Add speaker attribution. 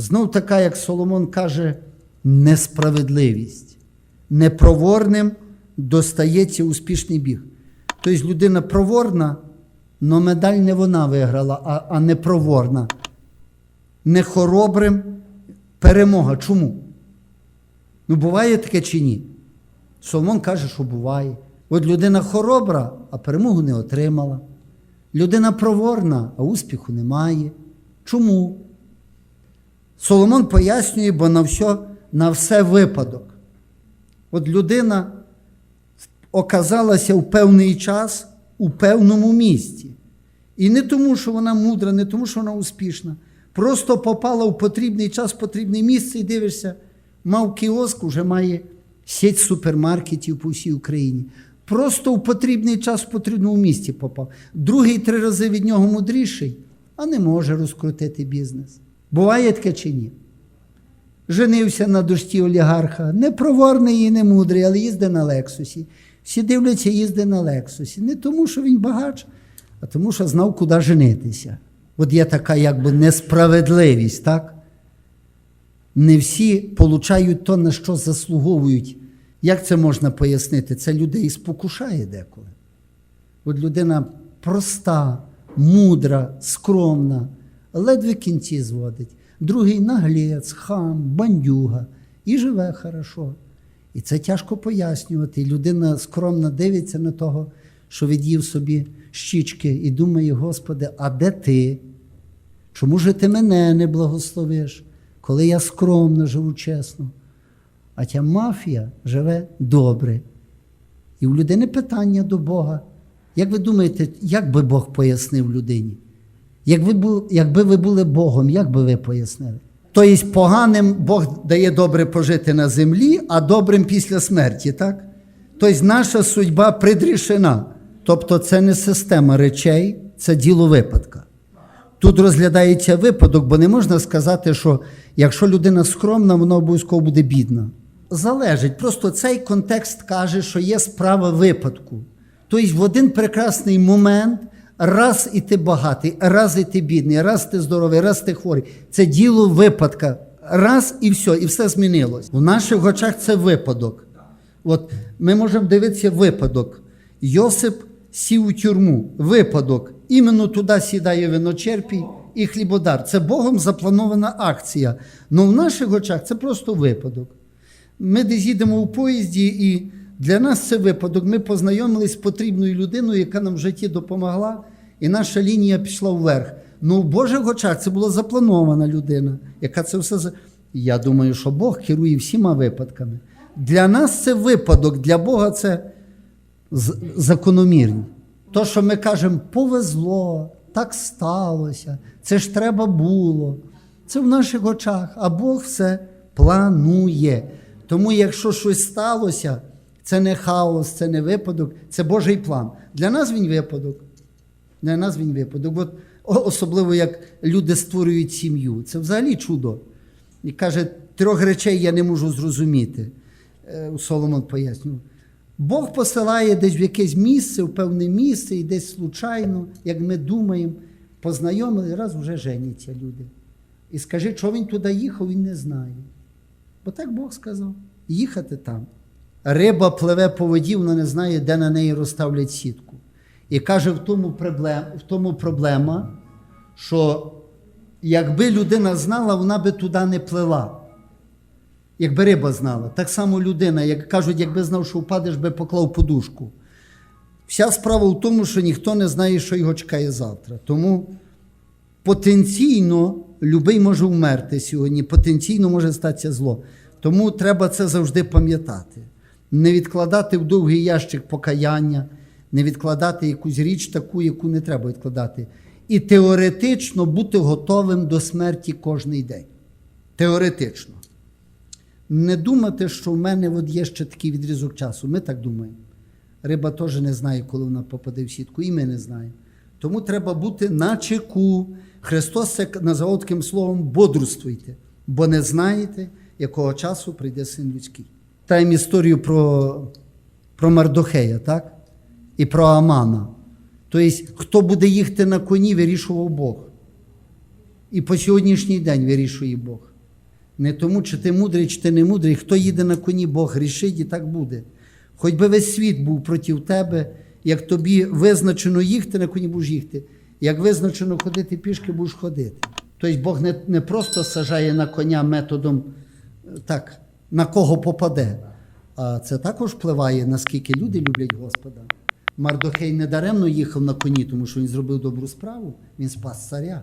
Speaker 1: Знов така, як Соломон каже, несправедливість. Непроворним достається успішний біг. Тобто людина проворна, але медаль не вона виграла, а, а не проворна. Не хоробрим перемога. Чому? Ну, буває таке чи ні? Соломон каже, що буває. От людина хоробра, а перемогу не отримала. Людина проворна, а успіху немає. Чому? Соломон пояснює, бо на все, на все випадок. От людина оказалася в певний час у певному місці. І не тому, що вона мудра, не тому, що вона успішна. Просто попала в потрібний час, в потрібне місце і дивишся, мав кіоск, вже має сеть супермаркетів по всій Україні. Просто в потрібний час в потрібному місці попав. Другий три рази від нього мудріший, а не може розкрутити бізнес. Буває таке чи ні? Женився на дошті олігарха, не проворний і не мудрий, але їздить на Лексусі. Всі дивляться, їздить на Лексусі. Не тому, що він багач, а тому, що знав, куди женитися. От є така якби несправедливість, так? Не всі получають то, на що заслуговують. Як це можна пояснити? Це людей спокушає деколи. От людина проста, мудра, скромна, ледве кінці зводить. Другий наглець, хам, бандюга і живе хорошо. І це тяжко пояснювати. Людина скромно дивиться на того, що від'їв собі щічки, і думає, Господи, а де ти? Чому ж ти мене не благословиш, коли я скромно живу чесно? А ця мафія живе добре. І у людини питання до Бога. Як ви думаєте, як би Бог пояснив людині? Якби, якби ви були Богом, як би ви пояснили? Тобто поганим Бог дає добре пожити на землі, а добрим після смерті, так? Тобто наша судьба предрішена. Тобто це не система речей, це діло випадка. Тут розглядається випадок, бо не можна сказати, що якщо людина скромна, вона обов'язково буде бідна. Залежить. Просто цей контекст каже, що є справа випадку. Тобто в один прекрасний момент раз і ти багатий, раз і ти бідний, раз ти здоровий, раз ти хворий. Це діло випадка. Раз і все, і все змінилось. В наших очах це випадок. От ми можемо дивитися випадок. Йосип сів у тюрму. Випадок. Іменно туди сідає виночерпій і хлібодар. Це Богом запланована акція. Ну в наших очах це просто випадок. Ми десь їдемо у поїзді, і для нас це випадок. Ми познайомились з потрібною людиною, яка нам в житті допомогла, і наша лінія пішла вверх. Ну, в Божих очах це була запланована людина, яка це все. Я думаю, що Бог керує всіма випадками. Для нас це випадок, для Бога це з- закономірні. То, що ми кажемо, повезло, так сталося, це ж треба було. Це в наших очах, а Бог все планує. Тому, якщо щось сталося, це не хаос, це не випадок, це Божий план. Для нас він випадок. Для нас він випадок. От, особливо як люди створюють сім'ю. Це взагалі чудо. І каже, трьох речей я не можу зрозуміти. Е, Соломон пояснював. Бог посилає десь в якесь місце, в певне місце, і десь случайно, як ми думаємо, познайомили, раз вже женяться люди. І скажи, що він туди їхав, він не знає. Бо так Бог сказав: їхати там. Риба пливе по воді, вона не знає, де на неї розставлять сітку. І каже, в тому, проблем, в тому проблема, що якби людина знала, вона би туди не плила. Якби риба знала. Так само людина, як кажуть, якби знав, що впадеш, би поклав подушку. Вся справа в тому, що ніхто не знає, що його чекає завтра. Тому потенційно любий може вмерти сьогодні, потенційно може статися зло. Тому треба це завжди пам'ятати. Не відкладати в довгий ящик покаяння, не відкладати якусь річ таку, яку не треба відкладати. І теоретично бути готовим до смерті кожний день. Теоретично. Не думати, що в мене от є ще такий відрізок часу. Ми так думаємо. Риба теж не знає, коли вона попаде в сітку, і ми не знаємо. Тому треба бути на чеку. Христос це назвав таким словом бодрствуйте, бо не знаєте, якого часу прийде син людський. Таємо історію про, про Мардохея, так? І про Амана. Тобто, хто буде їхати на коні, вирішував Бог. І по сьогоднішній день вирішує Бог. Не тому, чи ти мудрий, чи ти не мудрий. Хто їде на коні, Бог рішить і так буде. Хоч би весь світ був проти тебе, як тобі визначено їхати, на коні будеш їхати. Як визначено ходити пішки, будеш ходити. Тобто Бог не, не просто сажає на коня методом так, на кого попаде. А це також впливає, наскільки люди люблять Господа. Мардохей не даремно їхав на коні, тому що він зробив добру справу, він спас царя.